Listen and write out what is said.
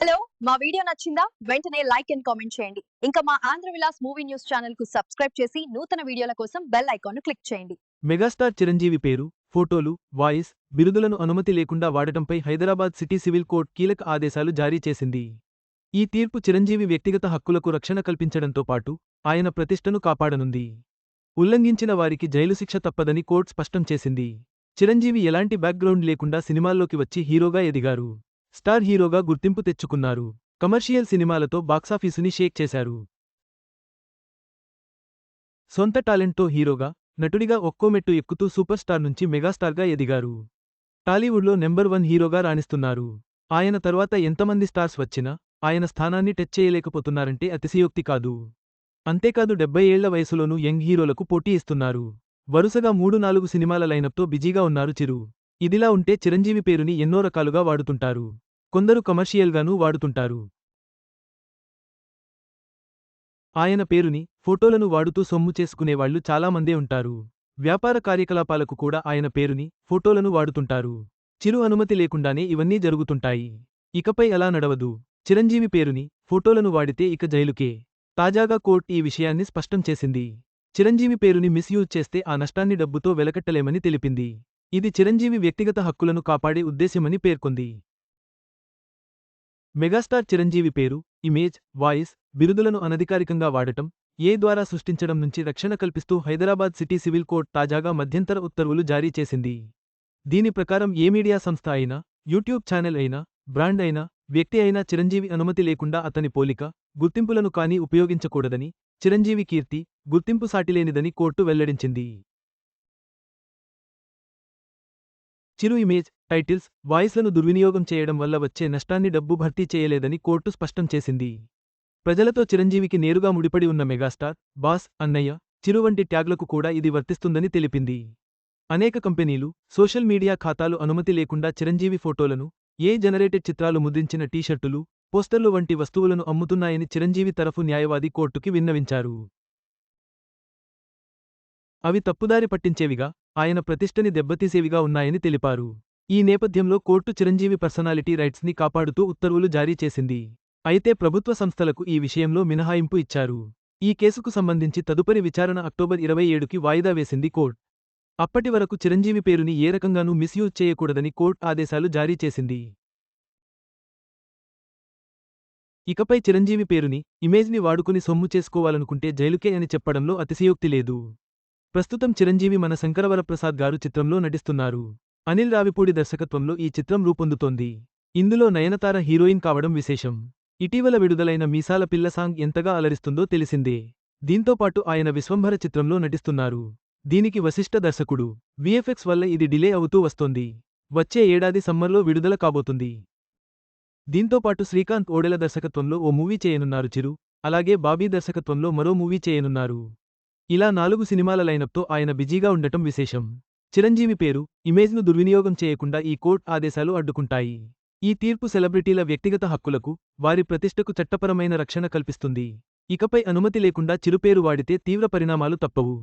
Hello మా video నచ్చిందా? వెంటనే లైక్ అండ్ కామెంట్ చేయండి. ఇంకా మా ఆంధ్ర విలాస్ మూవీ న్యూస్ ఛానల్కు సబ్స్క్రైబ్ చేసి నూతన వీడియోల కోసం బెల్ ఐకాన్ క్లిక్ చేయండి. మెగాస్టార్ చిరంజీవి పేరు ఫోటోలు వాయిస్ బిరుదులను అనుమతి లేకుండా వాడటంపై హైదరాబాద్ సిటీ సివిల్ కోర్ట్ కీలక ఆదేశాలు జారీ చేసింది. ఈ తీర్పు చిరంజీవి వ్యక్తిగత హక్కులకు రక్షణ కల్పించడంతో పాటు ఆయన ప్రతిష్టను కాపాడనుంది. ఉల్లంఘించిన వారికి జైలు శిక్ష తప్పదని కోర్టు స్పష్టం చేసింది. చిరంజీవి ఎలాంటి బ్యాక్గ్రౌండ్ లేకుండా సినిమాల్లోకి వచ్చి హీరోగా ఎదిగారు. స్టార్ హీరోగా గుర్తింపు తెచ్చుకున్నారు. కమర్షియల్ సినిమాలతో బాక్సాఫీసుని షేక్ చేశారు. సొంత టాలెంట్తో హీరోగా నటుడిగా ఒక్కో మెట్టు ఎక్కుతూ సూపర్ స్టార్ నుంచి మెగాస్టార్గా ఎదిగారు. టాలీవుడ్లో నెంబర్ వన్ హీరోగా రాణిస్తున్నారు. ఆయన తర్వాత ఎంతమంది స్టార్స్ వచ్చినా ఆయన స్థానాన్ని టచ్ చేయలేకపోతున్నారంటే అతిశయోక్తి కాదు. అంతేకాదు డెబ్బై ఏళ్ళ వయసులోనూ యంగ్ హీరోలకు పోటీ ఇస్తున్నారు. వరుసగా మూడు నాలుగు సినిమాల లైనప్తో బిజీగా ఉన్నారు చిరు. ఇదిలా ఉంటే చిరంజీవి పేరుని ఎన్నో రకాలుగా వాడుతుంటారు. కొందరు కమర్షియల్గానూ వాడుతుంటారు. ఆయన పేరుని ఫోటోలను వాడుతూ సొమ్ము చేసుకునేవాళ్ళు చాలామందే ఉంటారు. వ్యాపార కార్యకలాపాలకు కూడా ఆయన పేరుని ఫోటోలను వాడుతుంటారు. చిరు అనుమతి లేకుండానే ఇవన్నీ జరుగుతుంటాయి. ఇకపై అలా నడవదు. చిరంజీవి పేరుని ఫోటోలను వాడితే ఇక జైలుకే. తాజాగా కోర్టు ఈ విషయాన్ని స్పష్టం చేసింది. చిరంజీవి పేరుని మిస్యూజ్ చేస్తే ఆ నష్టాన్ని డబ్బుతో వెలకట్టలేమని తెలిపింది. ఇది చిరంజీవి వ్యక్తిగత హక్కులను కాపాడే ఉద్దేశ్యమని పేర్కొంది. మెగాస్టార్ చిరంజీవి పేరు ఇమేజ్ వాయిస్ బిరుదులను అనధికారికంగా వాడటం ఏ ద్వారా సృష్టించడం నుంచి రక్షణ కల్పిస్తూ హైదరాబాద్ సిటీ సివిల్ కోర్ట్ తాజాగా మధ్యంతర ఉత్తర్వులు జారీ చేసింది. దీని ప్రకారం ఏ మీడియా సంస్థ అయినా యూట్యూబ్ ఛానల్ అయినా బ్రాండ్ అయినా వ్యక్తి అయినా చిరంజీవి అనుమతి లేకుండా అతని పోలిక గుర్తింపులను కానీ ఉపయోగించకూడదని చిరంజీవి కీర్తి గుర్తింపు సాటిలేనిదని కోర్టు వెల్లడించింది. చిరు ఇమేజ్ టైటిల్స్ వాయిస్లను దుర్వినియోగం చేయడం వల్ల వచ్చే నష్టాన్ని డబ్బు భర్తీ చేయలేదని కోర్టు స్పష్టం చేసింది. ప్రజలతో చిరంజీవికి నేరుగా ముడిపడి ఉన్న మెగాస్టార్ బాస్ అన్నయ్య చిరు వంటి ట్యాగ్లకు కూడా ఇది వర్తిస్తుందని తెలిపింది. అనేక కంపెనీలు సోషల్ మీడియా ఖాతాలు అనుమతి లేకుండా చిరంజీవి ఫోటోలను ఏ జనరేటెడ్ చిత్రాలు ముద్రించిన టీషర్టులు పోస్టర్లు వంటి వస్తువులను అమ్ముతున్నాయని చిరంజీవి తరఫు న్యాయవాది కోర్టుకి విన్నవించారు. అవి తప్పుదారి పట్టించేవిగా ఆయన ప్రతిష్టని దెబ్బతీసేవిగా ఉన్నాయని తెలిపారు. ఈ నేపథ్యంలో కోర్టు చిరంజీవి పర్సనాలిటీ రైట్స్ని కాపాడుతూ ఉత్తర్వులు జారీ చేసింది. అయితే ప్రభుత్వ సంస్థలకు ఈ విషయంలో మినహాయింపు ఇచ్చారు. ఈ కేసుకు సంబంధించి తదుపరి విచారణ అక్టోబర్ ఇరవై ఏడుకి వాయిదా వేసింది కోర్ట్. అప్పటి వరకు చిరంజీవి పేరుని ఏ రకంగానూ మిస్యూజ్ చేయకూడదని కోర్ట్ ఆదేశాలు జారీ చేసింది. ఇకపై చిరంజీవి పేరుని ఇమేజ్ని వాడుకుని సొమ్ము చేసుకోవాలనుకుంటే జైలుకే అని చెప్పడంలో అతిశయోక్తి లేదు. ప్రస్తుతం చిరంజీవి మన శంకరవరప్రసాద్ గారు చిత్రంలో నటిస్తున్నారు. అనిల్ రావిపూడి దర్శకత్వంలో ఈ చిత్రం రూపొందుతోంది. ఇందులో నయనతార హీరోయిన్ కావడం విశేషం. ఇటీవల విడుదలైన మీసాల పిల్ల సాంగ్ ఎంతగా అలరిస్తుందో తెలిసిందే. దీంతోపాటు ఆయన విశ్వంభర చిత్రంలో నటిస్తున్నారు. దీనికి వశిష్ఠ దర్శకుడు. విఎఫ్ఎక్స్ వల్ల ఇది డిలే అవుతూ వస్తోంది. వచ్చే ఏడాది సమ్మర్లో విడుదల కాబోతుంది. దీంతోపాటు శ్రీకాంత్ ఓడెల దర్శకత్వంలో ఓ మూవీ చేయనున్నారు చిరు. అలాగే బాబీ దర్శకత్వంలో మరో మూవీ చేయనున్నారు. ఇలా నాలుగు సినిమాల లైనప్తో ఆయన బిజీగా ఉండటం విశేషం. చిరంజీవి పేరు ఇమేజ్ను దుర్వినియోగం చేయకుండా ఈ కోర్టు ఆదేశాలు అడ్డుకుంటాయి. ఈ తీర్పు సెలబ్రిటీల వ్యక్తిగత హక్కులకు వారి ప్రతిష్టకు చట్టపరమైన రక్షణ కల్పిస్తుంది. ఇకపై అనుమతి లేకుండా చిరుపేరు వాడితే తీవ్ర పరిణామాలు తప్పవు.